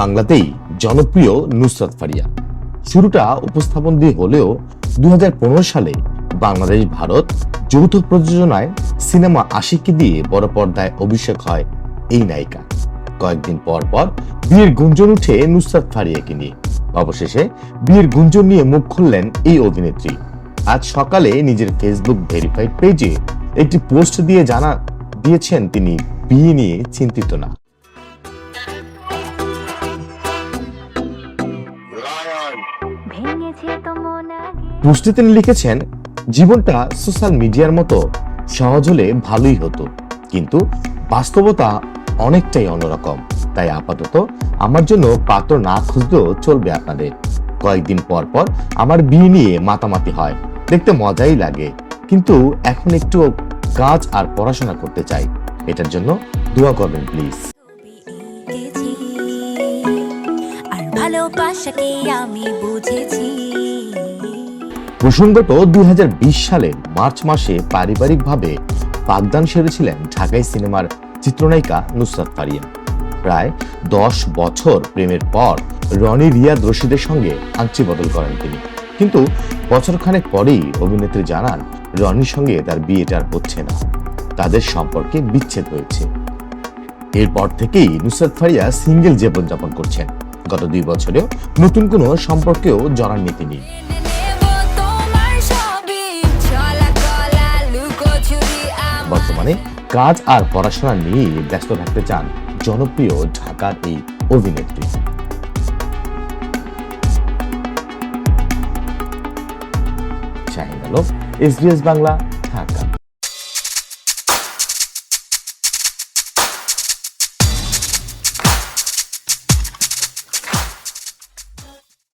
বাংলাতেই জনপ্রিয় নুসরাত ফারিয়া। শুরুটা উপস্থাপন দিয়ে হলেও দু সালে বাংলাদেশ, ভারত যৌথ প্রযোজনায় সিনেমা আশিকি দিয়ে বড় পর্দায় অভিষেক হয় এই নায়িকা। কয়েকদিন পর পর বিয়ের গুঞ্জন উঠে নুসরাত ফারিয়াকে নিয়ে। অবশেষে বিয়ের গুঞ্জন নিয়ে মুখ খুললেন এই অভিনেত্রী। আজ সকালে নিজের ফেসবুক ভেরিফাইড পেজে একটি পোস্ট দিয়ে জানা দিয়েছেন তিনি, বিয়ে নিয়ে চিন্তিত না। ভেঙেছে তো আগে। পোস্টে তিনি লিখেছেন, জীবনটা সোশ্যাল মিডিয়ার মতো সহজ হলে ভালোই হতো। কিন্তু বাস্তবতা অনেকটাই অন্যরকম। তাই আপাতত আমার জন্য পাত্র না খুঁজলেও চলবে আপনাদের। কয়েকদিন পর পর আমার বিয়ে নিয়ে মাতামাতি হয়। দেখতে মজাই লাগে। কিন্তু এখন একটু কাজ আর পড়াশোনা করতে চাই। এটার জন্য দোয়া করবেন, প্লিজ। ভালোবাসাকে আমি বুঝেছি। প্রসঙ্গত দুই সালে মার্চ মাসে পারিবারিকভাবে বাগদান সেরেছিলেন ঢাকাই সিনেমার চিত্রনায়িকা নুসরাত ফারিয়া প্রায় দশ বছর প্রেমের পর রনি রিয়াদ রশিদের সঙ্গে আংচি বদল করেন তিনি। কিন্তু বছরখানেক পরেই অভিনেত্রী জানান রনির সঙ্গে তার বিয়েটা আর হচ্ছে না। তাদের সম্পর্কে বিচ্ছেদ হয়েছে। এরপর থেকেই নুসরাত ফারিয়া সিঙ্গেল জীবনযাপন করছেন। গত দুই বছরেও নতুন কোনো সম্পর্কেও জড়াননি তিনি বর্তমানে কাজ আর পড়াশোনা নিয়ে ব্যস্ত থাকতে চান জনপ্রিয় ঢাকার এই অভিনেত্রী। শাহিন আলম এসবিএস বাংলা